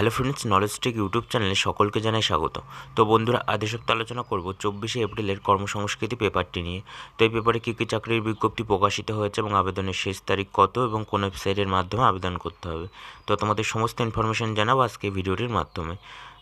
Hello friends knowledge tech YouTube চ্যানেলে সকলকে জানাই স্বাগত। তো বন্ধুরা আদেশক্ত আলোচনা করব চব্বিশে এপ্রিলের কর্মসংস্কৃতি পেপারটি নিয়ে। তো এই পেপারে কী কী চাকরির বিজ্ঞপ্তি প্রকাশিত হয়েছে এবং আবেদনের শেষ তারিখ কত এবং কোন ওয়েবসাইটের মাধ্যমে আবেদন করতে হবে। তো তোমাদের সমস্ত ইনফরমেশন জানাব আজকে ভিডিওটির মাধ্যমে।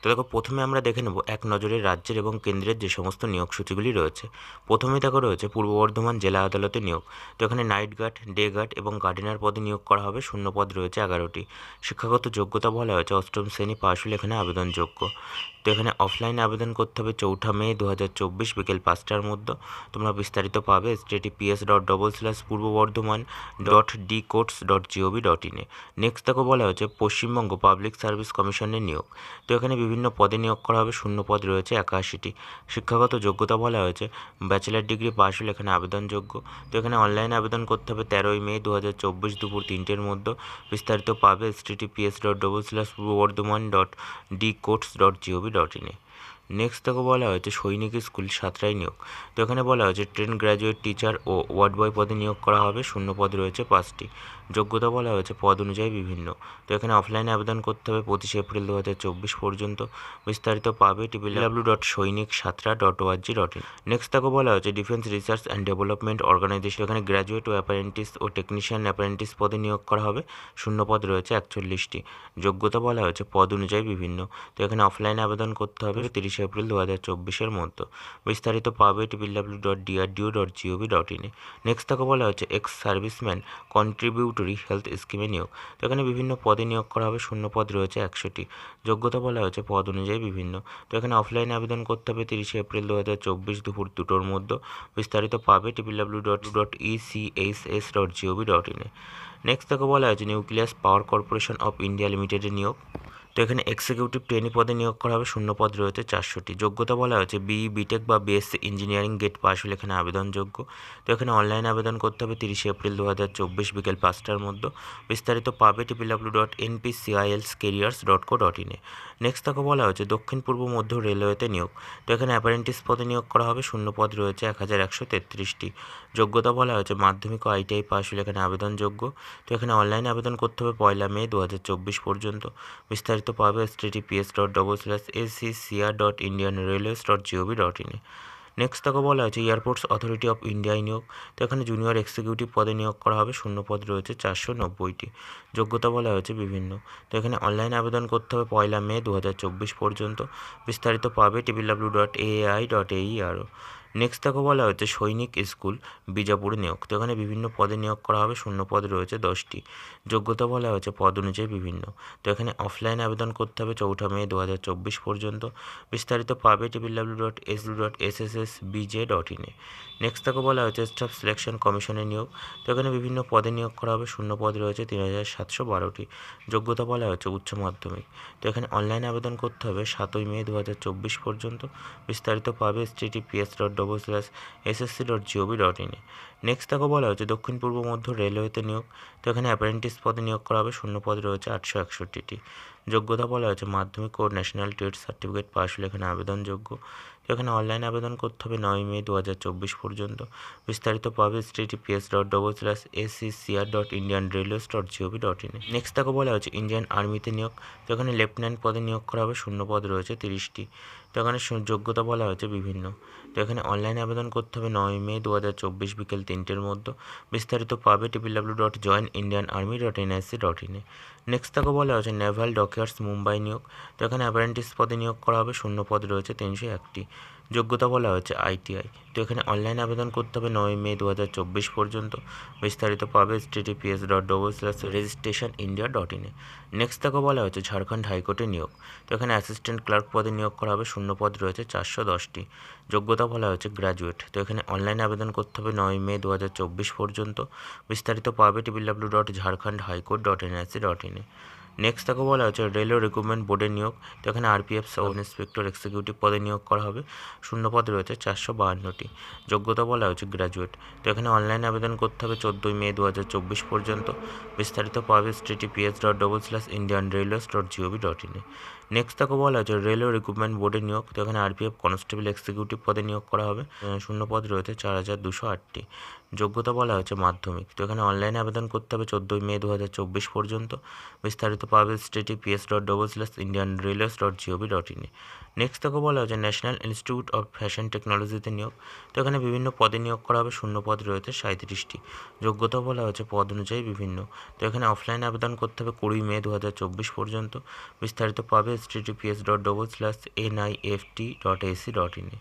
তো দেখো, প্রথমে আমরা দেখে নেব এক নজরে রাজ্যের এবং কেন্দ্রের যে সমস্ত নিয়োগ সূচিগুলি রয়েছে। প্রথমে দেখো রয়েছে পূর্ব বর্ধমান জেলা আদালতে নিয়োগ। তো এখানে নাইট গার্ড ডে গার্ড এবং গার্ডেনার পদে নিয়োগ করা হবে। শূন্য পদ রয়েছে এগারোটি। শিক্ষাগত যোগ্যতা বলা হয়েছে। অষ্টম শ্রেণি পাশ হলে এখানে আবেদনযোগ্য। তো এখানে অফলাইনে আবেদন করতে হবে চৌঠা মে দু হাজার চব্বিশ বিকেল পাঁচটার মধ্যে। তোমরা বিস্তারিত পাবে S PS dot double slash Purba Bardhaman dot D courts dot GOV dot ইনে নেক্সট দেখো বলা হয়েছে পশ্চিমবঙ্গ পাবলিক সার্ভিস কমিশনের নিয়োগ। তো এখানে বিভিন্ন পদে নিয়োগ করা হবে, শূন্য পদ রয়েছে একাশিটি। শিক্ষাগত যোগ্যতা বলা হয়েছে। ব্যাচেলার ডিগ্রি পাশ হলে এখানে আবেদনযোগ্য। তো এখানে অনলাইনে আবেদন করতে হবে তেরোই মে দু হাজার চব্বিশ দুপুর তিনটের মধ্যে। বিস্তারিত পাবে S T PS dot double slash Purba Bardhaman dot D courts dot GOV dot ইনে নেক্সট দেখো বলা হয়েছে সৈনিক স্কুল সাতটায় নিয়োগ। তো এখানে বলা হয়েছে ট্রেন গ্র্যাজুয়েট টিচার ও ওয়ার্ড বয় পদে নিয়োগ করা হবে, শূন্য পদ রয়েছে পাঁচটি। যোগ্যতা বলা হয়েছে, পদ অনুযায়ী বিভিন্ন। তো এখানে অফলাইনে আবেদন করতে হবে পঁচিশে এপ্রিল দু হাজার চব্বিশ পর্যন্ত। বিস্তারিত পাবে triple W dot Sainik Satara dot ORG dot in next দেখো বলা হয়েছে defence research and development organisation এখানে গ্র্যাজুয়েট ও অ্যাপারেন্টিস ও টেকনিশিয়ান অ্যাপারেন্টিস পদে নিয়োগ করা হবে। শূন্য পদ রয়েছে একচল্লিশটি। যোগ্যতা বলা হয়েছে, পদ অনুযায়ী বিভিন্ন। তো এখানে অফলাইনে আবেদন করতে হবে তিরিশে এপ্রিল দু হাজার চব্বিশের মধ্যে। বিস্তারিত পাবে triple W dot DRDO dot GOV dot ইনে নেক্সট তাকে বলা হয়েছে এক্স সার্ভিসম্যান কন্ট্রিবিউটরি হেলথ স্কিমে নিয়োগ। তো এখানে বিভিন্ন পদে নিয়োগ করা হবে, শূন্য পদ রয়েছে একশোটি। যোগ্যতা বলা হয়েছে, পদ অনুযায়ী বিভিন্ন। তো এখানে অফলাইনে আবেদন করতে হবে তিরিশে এপ্রিল দু হাজার চব্বিশ দুপুর দুটোর মধ্যে। বিস্তারিত পাবে triple W dot dot E C H S dot GOV dot ইনে নেক্সট তাকে বলা হয়েছে nucleus power corporation of India লিমিটেডের নিয়োগ। তো এখানে এক্সিকিউটিভ ট্রেনি পদে নিয়োগ করা হবে, শূন্য পদ রয়েছে চারশোটি। যোগ্যতা বলা হয়েছে বিই বিটেক বা বিএসসি ইঞ্জিনিয়ারিং গেট পাস হলে এখানে আবেদনযোগ্য। তো এখানে অনলাইন আবেদন করতে হবে তিরিশে এপ্রিল দু হাজার চব্বিশ বিকেল পাঁচটার মধ্যে। বিস্তারিত পাবে triple W dot NPCILS careers dot co dot ইনে নেক্সট তাকে বলা হয়েছে দক্ষিণ পূর্ব মধ্য রেলওয়েতে নিয়োগ। তো এখানে অ্যাপারেন্টিস পদে নিয়োগ করা হবে, শূন্য পদ রয়েছে এক হাজার একশো তেত্রিশটি। যোগ্যতা বলা হয়েছে মাধ্যমিক ও আইটিআই পাস হলে এখানে আবেদনযোগ্য। তো এখানে অনলাইনে আবেদন করতে হবে পয়লা মে দু হাজার চব্বিশ পর্যন্ত। বিস্তারিত পাবে S dot double slash ACCR dot Indian railways dot GOV dot ইনে নেক্সট তাকে বলা হয়েছে এয়ারপোর্টস অথরিটি অফ ইন্ডিয়ায় নিয়োগ। তো এখানে জুনিয়র এক্সিকিউটিভ পদে নিয়োগ করা হবে, শূন্য পদ রয়েছে, চারশো নব্বইটি। যোগ্যতা বলা হয়েছে বিভিন্ন। তো এখানে অনলাইন আবেদন করতে হবে পয়লা মে দু হাজার চব্বিশ পর্যন্ত। বিস্তারিত পাবে টিপিডাব্লিউ ডট এআই ডট এই আরও নেক্সট তাকে বলা হয়েছে, সৈনিক স্কুল, বিজাপুর নিয়োগ। তো এখানে বিভিন্ন পদে নিয়োগ করা হবে, শূন্য পদ রয়েছে দশটি। যোগ্যতা বলা হয়েছে, পদ অনুযায়ী বিভিন্ন। তো এখানে অফলাইন আবেদন করতে হবে চৌঠা মে দু হাজার চব্বিশ পর্যন্ত। বিস্তারিত পাবে triple W dot S dot S S S BJ dot ইনে নেক্সট তাকে বলা হয়েছে স্টাফ সিলেকশন কমিশনের নিয়োগ। তো এখানে বিভিন্ন পদে নিয়োগ করা হবে, শূন্য পদ রয়েছে তিন হাজার সাতশো বারোটি। যোগ্যতা বলা হয়েছে, উচ্চ মাধ্যমিক। তো এখানে অনলাইন আবেদন করতে হবে সাতই মে দু হাজার চব্বিশ পর্যন্ত। বিস্তারিত পাবে S TTPS dot double slash SSC dot GOV dot ইনে নেক্সট তাকে বলা হয়েছে, দক্ষিণ পূর্ব মধ্য রেলওয়েতে নিয়োগ। তো এখানে অ্যাপারেন্টিস পদে নিয়োগ করা হবে, শূন্য পদ রয়েছে আটশো একষট্টিটি। যোগ্যতা বলা হয়েছে, মাধ্যমিক ও ন্যাশনাল ট্রেড সার্টিফিকেট পাস হলে এখানে আবেদনযোগ্য। তো এখানে অনলাইন আবেদন করতে হবে নয় মে দু হাজার চব্বিশ পর্যন্ত। বিস্তারিত পাবে TTPS dot double slash ACCR dot Indian railways dot GOV dot ইনে নেক্সট তাকে বলা হয়েছে ইন্ডিয়ান আর্মিতে নিয়োগ। তো এখানে লেফটেন্যান্ট পদে নিয়োগ করা হবে, শূন্য পদ রয়েছে তিরিশটি। তো এখানে যোগ্যতা বলা হয়েছে বিভিন্ন। তো এখানে অনলাইন আবেদন করতে হবে নয় মে দু হাজার চব্বিশ বিকেল তিনটের মধ্যে। বিস্তারিত পাবে triple W dot join Indian army dot NIC dot ইনে নেক্সট তাকে বলা হয়েছে নেভাল ডকিয়ার্স মুম্বাই নিয়োগ। তো এখানে অ্যাপারেন্টিস পদে নিয়োগ করা হবে, শূন্য পদ রয়েছে, তিনশো একটি। যোগ্যতা বলা হয়েছে আইটিআই। তো এখানে অনলাইন আবেদন করতে হবে নয় মে দু হাজার চব্বিশ পর্যন্ত। বিস্তারিত পাবে TTPS dot double slash registration India dot ইনে নেক্সট তাকে বলা হয়েছে ঝাড়খণ্ড হাইকোর্টে নিয়োগ। তো এখানে অ্যাসিস্ট্যান্ট ক্লার্ক পদে নিয়োগ করা হবে, শূন্য পদ রয়েছে চারশো দশটি। যোগ্যতা বলা হয়েছে গ্র্যাজুয়েট তো এখানে অনলাইন আবেদন করতে হবে নয় মে দু হাজার চব্বিশ পর্যন্ত। বিস্তারিত পাবে triple W dot Jharkhand high court dot NIC dot ইনে নেক্সট তাকে বলা হচ্ছে রেলওয়ে রিক্রুটমেন্ট বোর্ডের নিয়োগ। তো এখানে আরপিএফ সাব ইন্সপেক্টর এক্সিকিউটিভ পদে নিয়োগ করা হবে। শূন্য পদ রয়েছে চারশো বাহান্নটি। যোগ্যতা বলা হচ্ছে গ্র্যাজুয়েট তো এখানে অনলাইনে আবেদন করতে হবে চোদ্দোই মে দু হাজার চব্বিশ পর্যন্ত। বিস্তারিত পাবে PS dot double slash Indian railways dot GOV dot ইনে নেক্সট তাকে বলা হচ্ছে রেলওয়ে রিক্রুটমেন্ট বোর্ডের নিয়োগ। তো এখানে আরপিএফ কনস্টেবল এক্সিকিউটিভ পদে নিয়োগ করা হবে। শূন্য পদ রয়েছে চার হাজার দুশো আটটি। যোগ্যতা বলা হচ্ছে মাধ্যমিক। তো এখানে অনলাইনে আবেদন করতে হবে চোদ্দোই মে দু হাজার চব্বিশ পর্যন্ত। বিস্তারিত পাবে স্টেটি PS dot double slash Indian railways dot GOV dot ইনে নেক্সট তাকে বলা হয়েছে ন্যাশনাল ইনস্টিটিউট অফ ফ্যাশন টেকনোলজিতে নিয়োগ। তো এখানে বিভিন্ন পদে নিয়োগ করা হবে, শূন্য পদ রয়েছে সাঁত্রিশটি যোগ্যতা বলা হয়েছে পদ অনুযায়ী বিভিন্ন। তো এখানে অফলাইনে আবেদন করতে হবে কুড়ি মে দু হাজার চব্বিশ পর্যন্ত। বিস্তারিত পাবে S dot double slash N I F T dot AC dot ইনে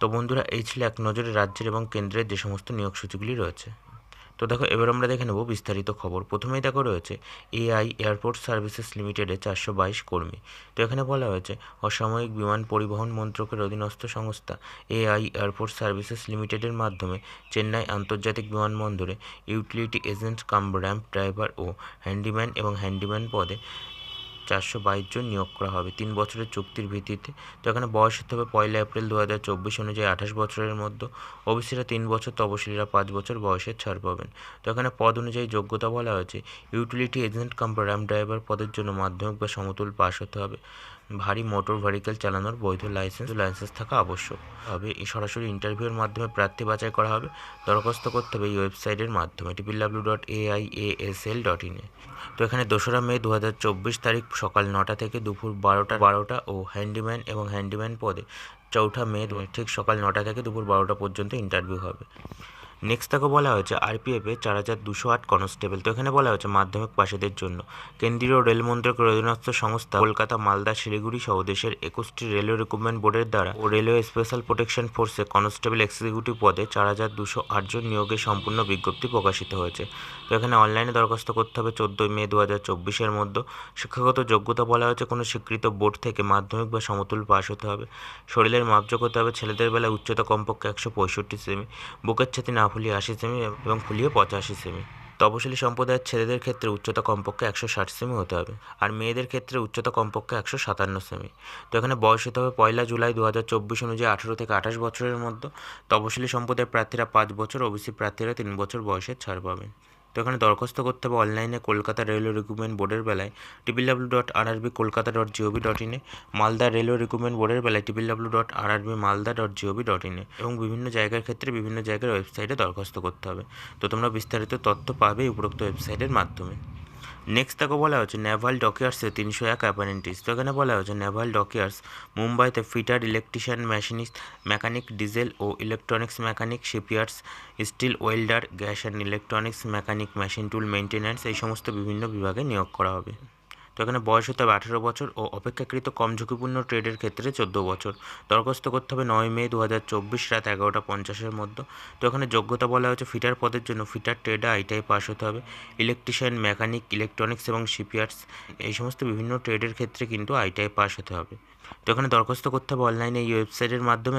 তো বন্ধুরা, এই ছিল এক নজরে রাজ্যের এবং কেন্দ্রের যে সমস্ত নিয়োগ সূচিগুলি রয়েছে। তো দেখো, এবার আমরা দেখে নেব বিস্তারিত খবর। প্রথমেই দেখো রয়েছে, এআই এয়ারপোর্ট সার্ভিসেস লিমিটেডে চারশো বাইশ কর্মী। তো এখানে বলা হয়েছে অসামরিক বিমান পরিবহন মন্ত্রকের অধীনস্থ সংস্থা এআই এয়ারপোর্ট সার্ভিসেস লিমিটেডের মাধ্যমে চেন্নাই আন্তর্জাতিক বিমানবন্দরে utility agent cum ramp driver ও হ্যান্ডিম্যান এবং হ্যান্ডিম্যান পদে চারশো বাইশ জন নিয়োগ করা হবে। তিন বছরের চুক্তির ভিত্তিতে তো এখানে বয়স হতে হবে পয়লা এপ্রিল দু হাজার চব্বিশ অনুযায়ী আঠাশ বছরের মধ্যে। ওবিসিরা তিন বছর, তপশিলীরা পাঁচ বছর বয়সের ছাড় পাবেন। তো এখানে পদ অনুযায়ী যোগ্যতা বলা হয়েছে, ইউটিলিটি এজেন্ট কাম ড্রাইভার পদের জন্য মাধ্যমিক বা সমতুল পাস হতে হবে। ভারী মোটর ভেহিকেল চালানোর বৈধ লাইসেন্স লাইসেন্স থাকা আবশ্যক। হবে সরাসরি ইন্টারভিউর মাধ্যমে প্রার্থী বাছাই করা হবে। দরখাস্ত করতে হবে এই ওয়েবসাইটের মাধ্যমে টিপিডাব্লিউ ডট এআইএএসএল ডট ইনে তো এখানে দোসরা মে দু হাজার চব্বিশ তারিখ সকাল নটা থেকে দুপুর বারোটা বারোটা ও হ্যান্ডিম্যান এবং হ্যান্ডিম্যান পদে চৌঠা মে ঠিক সকাল নটা থেকে দুপুর বারোটা পর্যন্ত ইন্টারভিউ হবে। নেক্সট তাকে বলা হয়েছে আরপিএফে চার হাজার দুশো আট কনস্টেবল তো এখানে বলা হয়েছে মাধ্যমিক পাশেদের জন্য। কেন্দ্রীয় রেলমন্ত্রক অধীনস্থ সংস্থা কলকাতা, মালদা, শিলিগুড়ি সহ দেশের একুশটি রেলওয়ে রিক্রুটমেন্ট বোর্ডের দ্বারা ও রেলওয়ে স্পেশাল প্রোটেকশন ফোর্সে কনস্টেবল এক্সিকিউটিভ পদে চার হাজার দুশো আটজন নিয়োগের সম্পূর্ণ বিজ্ঞপ্তি প্রকাশিত হয়েছে। তো এখানে অনলাইনে দরখাস্ত করতে হবে চোদ্দোই মে দু হাজার চব্বিশের মধ্যে। শিক্ষাগত যোগ্যতা বলা হয়েছে, কোনো স্বীকৃত বোর্ড থেকে মাধ্যমিক বা সমতুল পাস হতে হবে। শরীরের মাপযোগ হতে হবে, ছেলেদের বেলায় উচ্চতা কমপক্ষে একশো পঁয়ষট্টি সেমি, বুকের ছাতি না ফুলিয়ে আশি সেমি এবং ফুলিয়ে পঁচাশি সেমি। তপশিলি সম্প্রদায়ের ছেলেদের ক্ষেত্রে উচ্চতা কমপক্ষে একশো ষাট সেমি হতে হবে আর মেয়েদের ক্ষেত্রে উচ্চতা কমপক্ষে একশো সাতান্ন সেমি। তো এখানে বয়স হতে হবে পয়লা জুলাই দু হাজার চব্বিশ অনুযায়ী আঠেরো থেকে আঠাশ বছরের মধ্যে। তপশিলি সম্প্রদায়ের প্রার্থীরা পাঁচ বছর, ওবিসি প্রার্থীরা তিন বছর বয়সের ছাড় পাবেন। তো এখানে দরখাস্ত করতে হবে অনলাইনে কলকাতা রেলওয়ে রিক্রুটমেন্ট বোর্ডের বেলায়। Triple W dot RRB Kolkata dot GOV dot ইনে মালদা রেলওয়ে রিক্রুটমেন্ট বোর্ডের বেলায় triple W dot RRB Malda dot GOV dot ইনে এবং বিভিন্ন জায়গার ক্ষেত্রে বিভিন্ন জায়গার ওয়েবসাইটে দরখাস্ত করতে হবে। তো তোমরা বিস্তারিত তথ্য পাবে উপরোক্ত ওয়েবসাইটের মাধ্যমে। নেক্সট তাকে বলা হচ্ছে নেভাল ডকিয়ার্সে তিনশো এক অ্যাপারেন্টিস তো এখানে বলা হয়েছে নেভাল ডকিয়ার্স মুম্বাইতে fitter electrician machinist mechanic diesel O electronics mechanic shipyards steel welder gas and electronics mechanic machine tool maintenance এই সমস্ত বিভিন্ন বিভাগে নিয়োগ করা হবে। তো এখানে বয়স হতে হবে আঠেরো বছর ও অপেক্ষাকৃত কম ঝুঁকিপূর্ণ ট্রেডের ক্ষেত্রে চোদ্দ বছর। দরখাস্ত করতে হবে নয় মে দু হাজার চব্বিশ রাত এগারোটা পঞ্চাশের মধ্যে। তো এখানে যোগ্যতা বলা হচ্ছে ফিটার পদের জন্য। ফিটার ট্রেডে আইটাই পাস হতে হবে। ইলেকট্রিশিয়ান, মেকানিক, ইলেকট্রনিক্স এবং শিপইয়ার্ডস এই সমস্ত বিভিন্ন ট্রেডের ক্ষেত্রে কিন্তু আইটাই পাস হতে হবে। তো এখানে দরখাস্ত করতে হবে অনলাইনে এই ওয়েবসাইটের মাধ্যমে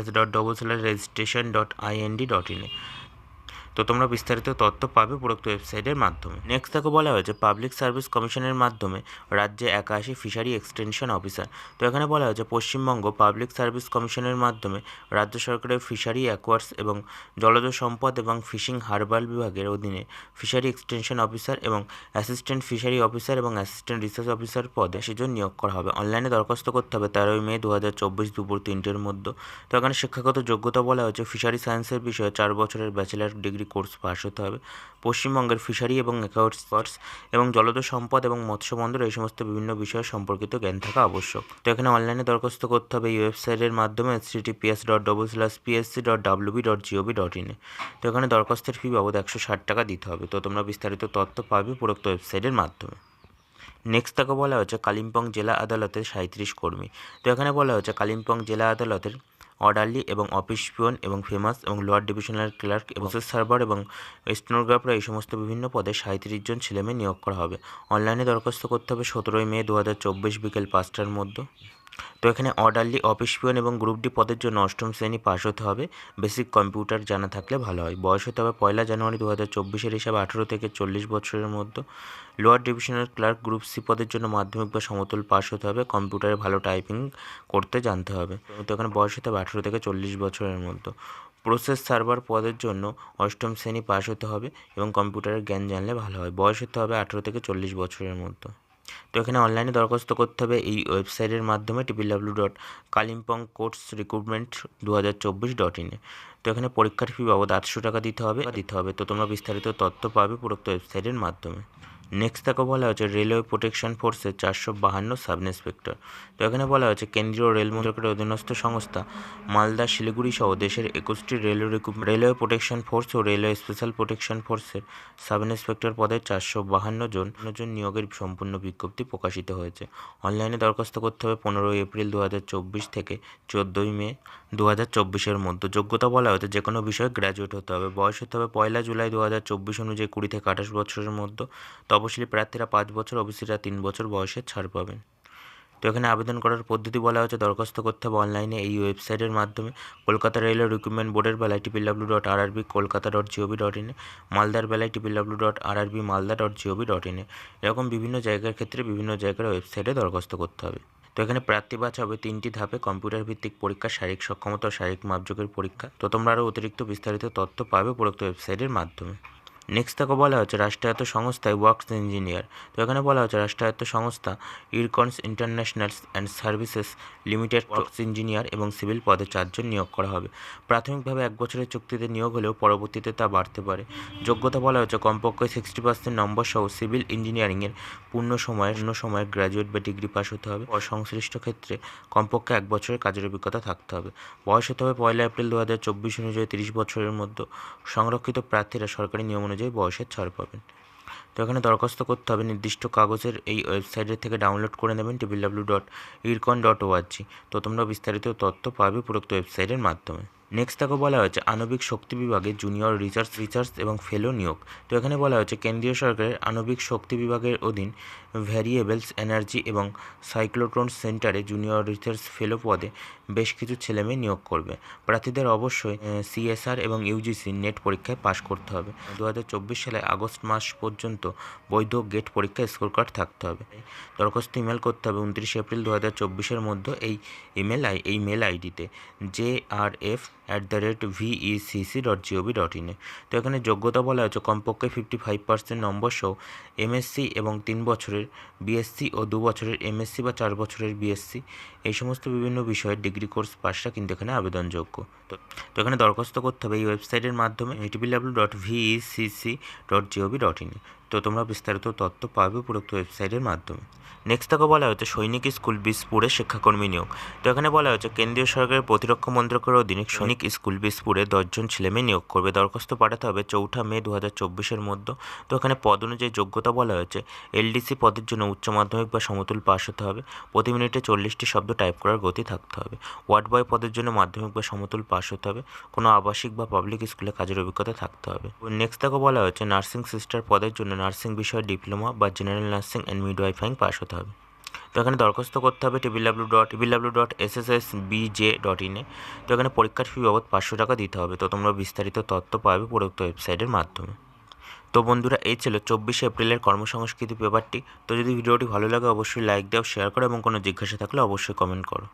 S dot double slash registration dot IND dot ইনে তো তোমরা বিস্তারিত তথ্য পাবে উপরোক্ত ওয়েবসাইটের মাধ্যমে। নেক্সট তাকে বলা হয়েছে পাবলিক সার্ভিস কমিশনের মাধ্যমে রাজ্যে একাশি ফিশারি এক্সটেনশন অফিসার তো এখানে বলা হয়েছে, পশ্চিমবঙ্গ পাবলিক সার্ভিস কমিশনের মাধ্যমে রাজ্য সরকারের ফিশারি অ্যাকোয়ার্স এবং জলজ সম্পদ এবং ফিশিং হারবাল বিভাগের অধীনে ফিশারি এক্সটেনশন অফিসার এবং অ্যাসিস্ট্যান্ট ফিশারি অফিসার এবং অ্যাসিস্ট্যান্ট রিসার্চ অফিসার পদে সেজন নিয়োগ করা হবে। অনলাইনে দরখাস্ত করতে হবে তেরোই মে দু চব্বিশ দুপুর তিনটের মধ্যে। তো এখানে শিক্ষাগত যোগ্যতা বলা হয়েছে ফিশারি সায়েন্সের বিষয়ে চার বছরের ব্যাচেলার ডিগ্রি কোর্স পাস হতে হবে। পশ্চিমবঙ্গের ফিশারি এবং অ্যাকোয়ার্স এবং জলজ সম্পদ এবং মৎস্য বন্দর এই সমস্ত বিভিন্ন বিষয় সম্পর্কিত জ্ঞান থাকা আবশ্যক। তো এখানে অনলাইনে দরখাস্ত করতে হবে এই ওয়েবসাইটের মাধ্যমে S dot double slash PSC dot WB dot GOV dot ইনে তো এখানে দরখাস্তের ফি বাবদ একশো ষাট টাকা দিতে হবে। তো তোমরা বিস্তারিত তথ্য পাবে উপরোক্ত ওয়েবসাইটের মাধ্যমে। নেক্সট তাকে বলা হচ্ছে কালিম্পং জেলা আদালতের সাঁত্রিশ কর্মী। তো এখানে বলা হচ্ছে কালিম্পং জেলা আদালতের অর্ডারলি এবং অফিস পিয়ন এবং ফেমাস এবং লোয়ার ডিভিশনাল ক্লার্ক এবং সার্ভার এবং স্টেনোগ্রাফার এই সমস্ত বিভিন্ন পদে সাঁত্রিশ জন ছেলেমেয়ে নিয়োগ করা হবে। অনলাইনে দরখাস্ত করতে হবে সতেরোই মে দু হাজার চব্বিশ বিকেল পাঁচটার মধ্যে। তো এখানে অর্ডারলি অফিস পিয়ন এবং গ্রুপ ডি পদের জন্য অষ্টম শ্রেণি পাস হতে হবে। বেসিক কম্পিউটার জানা থাকলে ভালো হয়। বয়স হতে হবে পয়লা জানুয়ারি দু হাজার চব্বিশের হিসাবে আঠেরো থেকে চল্লিশ বছরের মধ্যে। Lower divisional clerk group C পদের জন্য মাধ্যমিক বা সমতুল পাস হতে হবে। কম্পিউটারে ভালো টাইপিং করতে জানতে হবে। তো এখানে বয়স হতে হবে আঠেরো থেকে চল্লিশ বছরের মধ্যে। প্রসেস সার্ভার পদের জন্য অষ্টম শ্রেণি পাস হতে হবে এবং কম্পিউটারের জ্ঞান জানলে ভালো হয়। বয়স হতে হবে আঠেরো থেকে চল্লিশ বছরের মধ্যে। তো এখানে অনলাইনে দরখাস্ত করতে হবে এই ওয়েবসাইটের মাধ্যমে triple W dot Kalimpong courts recruitment দু হাজার চব্বিশ ডট ইনে তো এখানে পরীক্ষার ফি বাবদ আটশো টাকা দিতে হবে দিতে হবে। তো তোমরা বিস্তারিত তথ্য পাবে উপরোক্ত ওয়েবসাইটের মাধ্যমে। নেক্সট তাকে বলা হয়েছে রেলওয়ে প্রোটেকশন ফোর্সের চারশো বাহান্ন সাব ইন্সপেক্টর তো এখানে বলা হয়েছে কেন্দ্রীয় রেল মন্ত্রকের অধীনস্থ সংস্থা মালদা শিলিগুড়ি সহ দেশের একুশটি রেলওয়ে রেলওয়ে প্রোটেকশন ফোর্স ও রেলওয়ে স্পেশাল প্রোটেকশন ফোর্সের সাব ইন্সপেক্টর পদে চারশো বাহান্ন জন জন নিয়োগের সম্পূর্ণ বিজ্ঞপ্তি প্রকাশিত হয়েছে। অনলাইনে দরখাস্ত করতে হবে পনেরোই এপ্রিল দু হাজার চব্বিশ থেকে চোদ্দোই মে দু হাজার চব্বিশের মধ্যে। যোগ্যতা বলা হয়েছে যে কোনো বিষয়ে গ্র্যাজুয়েট হতে হবে। বয়স হতে হবে পয়লা জুলাই দু হাজার চব্বিশ অনুযায়ী কুড়ি থেকে আঠাশ বছরের মধ্যে। তপশিলি প্রার্থীরা পাঁচ বছর ওবিসিরা তিন বছর বয়সে ছাড় পাবেন। তো এখানে আবেদন করার পদ্ধতি বলা হচ্ছে দরখাস্ত করতে হবে অনলাইনে এই ওয়েবসাইটের মাধ্যমে। কলকাতা রেলওয়ে রিক্রুটমেন্ট বোর্ডের বেলায় টিপি ডাব্লিউ ডট আর আরবি কলকাতা ডট জিওভি ডট ইনে মালদার বেলায় টিপি ডাব্লিউ ডট আর আরবি মালদা ডট জিওভি ডট ইনে এরকম বিভিন্ন জায়গার ক্ষেত্রে বিভিন্ন জায়গার ওয়েবসাইটে দরখাস্ত করতে হবে। তো এখানে প্রার্থী বাছা হবে তিনটি ধাপে কম্পিউটার ভিত্তিক পরীক্ষা, শারীরিক সক্ষমতা ও শারীরিক মাপযোগের পরীক্ষা। তো তোমরা আরও অতিরিক্ত বিস্তারিত তথ্য পাবে উপরোক্ত ওয়েবসাইটের মাধ্যমে। নেক্সট তাকে বলা হচ্ছে রাষ্ট্রায়ত্ত সংস্থায় ওয়ার্কস ইঞ্জিনিয়ার তো এখানে বলা হচ্ছে রাষ্ট্রায়ত্ত সংস্থা IRCONS internationals and services limited works engineer এবং সিভিল পদে চারজন নিয়োগ করা হবে। প্রাথমিকভাবে এক বছরের চুক্তিতে নিয়োগ হলেও পরবর্তীতে তা বাড়তে পারে। যোগ্যতা বলা হচ্ছে কমপক্ষে সিক্সটি পার্সেন্ট নম্বর সহ সিভিল ইঞ্জিনিয়ারিংয়ের পূর্ণ সময়ের পূর্ণ সময়ের গ্র্যাজুয়েট বা ডিগ্রি পাস হতে হবে। ও সংশ্লিষ্ট ক্ষেত্রে কমপক্ষে এক বছরের কাজের অভিজ্ঞতা থাকতে হবে। বয়স হতে হবে পয়লা এপ্রিল দু হাজার চব্বিশ অনুযায়ী তিরিশ বছরের মধ্যে। সংরক্ষিত প্রার্থীরা সরকারি নিয়ম অনুযায়ী বয়সের ছাড় পাবেন। তো এখানে দরখাস্ত করতে হবে নির্দিষ্ট কাগজের এই ওয়েবসাইটের থেকে ডাউনলোড করে নেবেন triple W dot IRCON dot ORG তো তোমরা বিস্তারিত তথ্য পাবে উপরোক্ত ওয়েবসাইটের মাধ্যমে। নেক্সট তাকে বলা হয়েছে, আণবিক শক্তি বিভাগে জুনিয়র রিসার্চ রিসার্চ এবং ফেলো নিয়োগ। তো এখানে বলা হয়েছে, কেন্দ্রীয় সরকারের আণবিক শক্তি বিভাগের অধীন ভ্যারিয়েবলস এনার্জি এবং সাইক্লোট্রন সেন্টারে জুনিয়র রিসার্চ ফেলো পদে বেশ কিছু ছেলেমেয়ে নিয়োগ করবে। প্রার্থীদের অবশ্যই সিএসআর এবং ইউজিসি নেট পরীক্ষায় পাশ করতে হবে। দু হাজার চব্বিশ সালে আগস্ট মাস পর্যন্ত বৈধ গেট পরীক্ষা স্কোর কার্ড থাকতে হবে। দরখাস্ত ইমেল করতে হবে উনত্রিশে এপ্রিল দু হাজার মধ্যে এই ইমেল আই, এই মেল আইডিতে। J R F at the rate VECC dot GOV dot ইনে তো এখানে যোগ্যতা বলা হচ্ছে কমপক্ষে ফিফটি ফাইভ পার্সেন্ট নম্বর সহ এমএসসি এবং তিন বছরের বিএসসি ও দু বছরের এমএসসি বা চার বছরের বিএসসি এই সমস্ত বিভিন্ন বিষয়ের ডিগ্রি কোর্স পাসটা কিন্তু এখানে আবেদনযোগ্য। তো তো এখানে দরখাস্ত করতে হবে এই ওয়েবসাইটের মাধ্যমে এইটিপিডাব্লিউ dot VECC dot GOV dot ইনে তো তোমরা বিস্তারিত তথ্য পাবে উপরোক্ত ওয়েবসাইটের মাধ্যমে। নেক্সট তাকে বলা হয়েছে, সৈনিক স্কুল বিসপুরে শিক্ষাকর্মী নিয়োগ। তো এখানে বলা হয়েছে, কেন্দ্রীয় সরকারের প্রতিরক্ষা মন্ত্রকের অধীনে সৈনিক স্কুল বিসপুরে দশজন ছেলেমেয়ে নিয়োগ করবে। দরখাস্ত পাঠাতে হবে চৌঠা মে দু হাজার চব্বিশের মধ্যে। তো এখানে পদ অনুযায়ী যোগ্যতা বলা হয়েছে, এলডিসি পদের জন্য উচ্চ মাধ্যমিক বা সমতুল পাস হতে হবে। প্রতি মিনিটে চল্লিশটি শব্দ টাইপ করার গতি থাকতে হবে। ওয়ার্ড বয় পদের জন্য মাধ্যমিক বা সমতুল পাস হতে হবে। কোনো আবাসিক বা পাবলিক স্কুলে কাজের অভিজ্ঞতা থাকতে হবে। নেক্সট তাকে বলা হয়েছে নার্সিং সিস্টার পদের জন্য নার্সিং বিষয়ে ডিপ্লোমা বা general nursing and midwifing pass হতে হবে। তো এখানে দরখাস্ত করতে হবে triple dot triple W dot S S S BJ dot ইনে তো এখানে পরীক্ষার ফি বাবদ পাঁচশো টাকা দিতে হবে। তো তোমরা বিস্তারিত তথ্য পাবে উপরোক্ত ওয়েবসাইটের মাধ্যমে। তো বন্ধুরা, এই ছিল চব্বিশে এপ্রিলের কর্মসংস্কৃতি পেপারটি। তো যদি ভিডিওটি ভালো লাগে, অবশ্যই লাইক দাও শেয়ার করো এবং কোনো জিজ্ঞাসা থাকলে অবশ্যই কমেন্ট করো।